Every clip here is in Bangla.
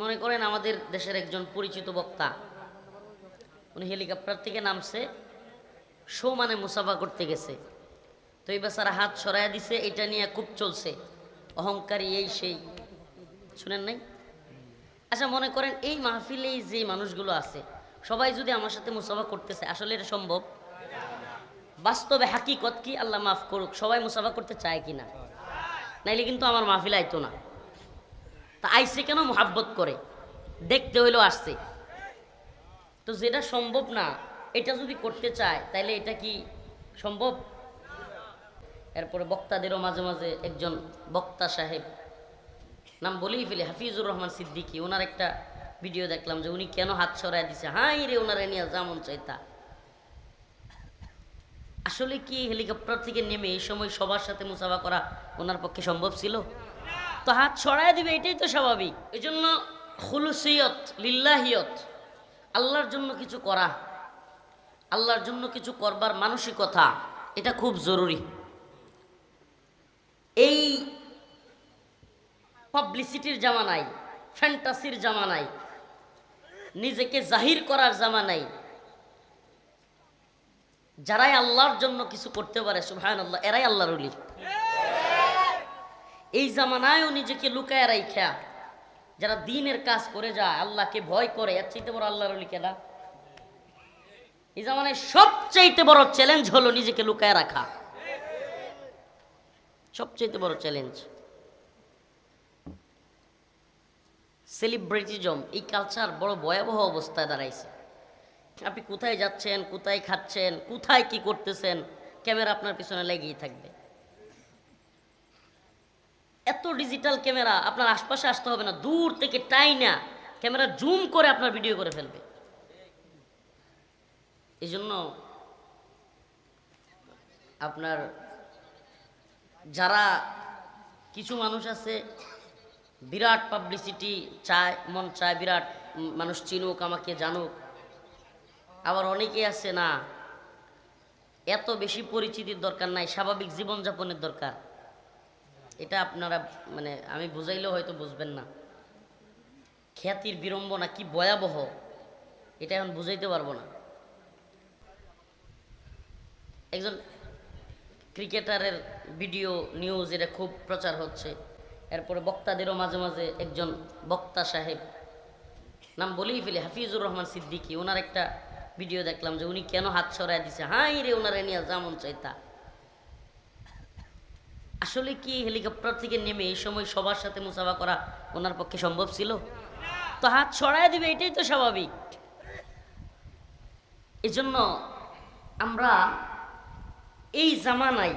মনে করেন আমাদের দেশের একজন পরিচিত বক্তা, উনি হেলিকপ্টার থেকে নামছে শো মানে মুসাফা করতে গেছে। তো এই বেচারা হাত সরাইয়া দিছে, এটা নিয়ে খুব চলছে। অহংকারী এই সেই। শুনেন নাই? আচ্ছা মনে করেন এই মাহফিলে যে মানুষগুলো আছে, সবাই যদি আমার সাথে মুসাফা করতেছে, আসলে এটা সম্ভব? বাস্তবে হাকিকত কি? আল্লাহ মাফ করুক, সবাই মুসাফা করতে চায় কি না নাইলে কিন্তু আমার মাহফিল আইতো না। তা আইসে কেন মোহাব্বত করে? দেখতে হইলেও আসছে। তো যেটা সম্ভব না, এটা যদি করতে চায় তাহলে এটা কি সম্ভব? এরপরে বক্তাদেরও মাঝে মাঝে একজন বক্তা সাহেব, নাম বলেই ফেলি, হাফিজুর রহমান সিদ্দিকী, ওনার একটা ভিডিও দেখলাম যে উনি কেন হাত সরাই দিছে। হাই রে, ওনারে নিয়ে যেমন চাইতা আসলে কি হেলিকপ্টার থেকে নেমে এই সময় সবার সাথে মুসাফা করা ওনার পক্ষে সম্ভব ছিল? তো হাত ছড়ায় দিবে, এটাই তো স্বাভাবিক। এই জন্য হুলুসিয়ত লিল্লাহিয়ত, আল্লাহর জন্য কিছু করা, আল্লাহর জন্য কিছু করবার মানসিকতা, এটা খুব জরুরি। এই পাবলিসিটির জামানায়, ফ্যান্টাসির জামানায়, নিজেকে জাহির করার জামানায়, যারাই আল্লাহর জন্য কিছু করতে পারে সুহান আল্লাহ এরাই আল্লাহর এই জামানায়ও নিজেকে লুকায় রাইখা। যারা দিনের কাজ করে যায়, আল্লাহকে ভয় করে, এর চাইতে বড় আল্লাহর কেনা এই জামানায় সবচাইতে বড় চ্যালেঞ্জ হলো নিজেকে লুকায় রাখা। সবচাইতে বড় চ্যালেঞ্জ সেলিব্রিটিজম এই কালচার বড় ভয়াবহ অবস্থায় দাঁড়াইছে। আপনি কোথায় যাচ্ছেন, কোথায় খাচ্ছেন, কোথায় কি করতেছেন, ক্যামেরা আপনার পিছনে লেগেই থাকবে। এত ডিজিটাল ক্যামেরা আপনার আশপাশে আসতে হবে না, দূর থেকে টাইনা ক্যামেরা জুম করে আপনার ভিডিও করে ফেলবে। এই জন্য আপনার যারা কিছু মানুষ আছে, বিরাট পাবলিসিটি চায়, মন চায়, বিরাট মানুষ চিনুক, আমাকে জানুক। আবার অনেকে আছে না, এত বেশি পরিচিতির দরকার নাই, স্বাভাবিক জীবনযাপনের দরকার। এটা আপনারা মানে আমি বুঝাইলেও হয়তো বুঝবেন না। খ্যাতির বিড়ম্বনা কি ভয়াবহ? এটা এখন বুঝাইতে পারব না। একজন ক্রিকেটারের ভিডিও নিউজ এটা খুব প্রচার হচ্ছে। এরপরে বক্তাদেরও মাঝে মাঝে একজন বক্তা সাহেব, নাম বলেই ফেলি, হাফিজুর রহমান সিদ্দিকী। ওনার একটা ভিডিও দেখলাম যে উনি কেন হাত সরাই দিছে। হাই রে, ওনারে নিয়ে যেমন চাইতা আসলে কি হেলিকপ্টার থেকে নেমে এই সময় সবার সাথে মুসাফা করা ওনার পক্ষে সম্ভব ছিল? তো হাত ছড়ায় দিবে, এটাই তো স্বাভাবিক। এজন্য আমরা এই জামানায়,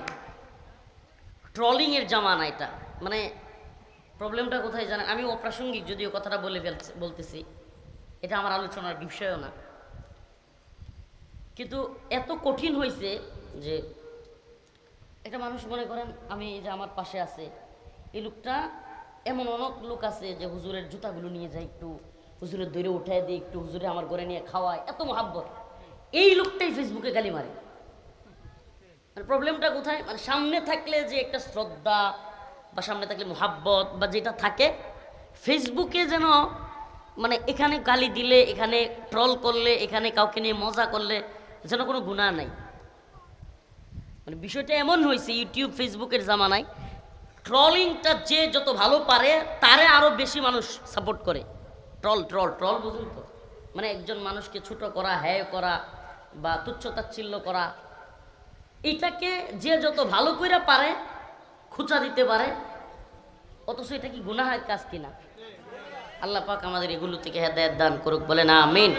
ট্রলিংয়ের জামানা এটা মানে প্রবলেমটা কোথায় জানেন? আমি অপ্রাসঙ্গিক যদিও কথাটা বলে ফেলছি, বলতেছি। এটা আমার আলোচনার বিষয়ও না। কিন্তু এত কঠিন হয়েছে যে একটা মানুষ মনে করেন, আমি যে আমার পাশে আছে। এই লোকটা এমন অনেক লোক আছে যে হুজুরের জুতাগুলো নিয়ে যায় একটু, হুজুরের দৈরে উঠায় দিই একটু, হুজুরে আমার ঘরে নিয়ে খাওয়ায়, এত মহাব্বত। এই লোকটাই ফেসবুকে গালি মারে। মানে প্রবলেমটা কোথায়? মানে সামনে থাকলে যে একটা শ্রদ্ধা বা সামনে থাকলে মহাব্বত বা যেটা থাকে ফেসবুকে যেন মানে এখানে গালি দিলে, এখানে ট্রল করলে, এখানে কাউকে নিয়ে মজা করলে যেন কোনো গুণা নাই। মানে বিষয়টা এমন হয়েছে ইউটিউব ফেসবুকের জামানায়, ট্রলিংটা যে যত ভালো পারে, তারে আরও বেশি মানুষ সাপোর্ট করে। ট্রল ট্রল ট্রল বুঝুন তো। মানে একজন মানুষকে ছোট করা, হ্যায় করা, বা তুচ্ছতাচ্ছিল্য করা, এটাকে যে যত ভালো করে পারে, খুচা দিতে পারে, অথচ এটা কি গুনাহের কাজ কিনা? আল্লাহ পাক আমাদের এগুলো থেকে হেদায়ত দান করুক বলে না আমিন।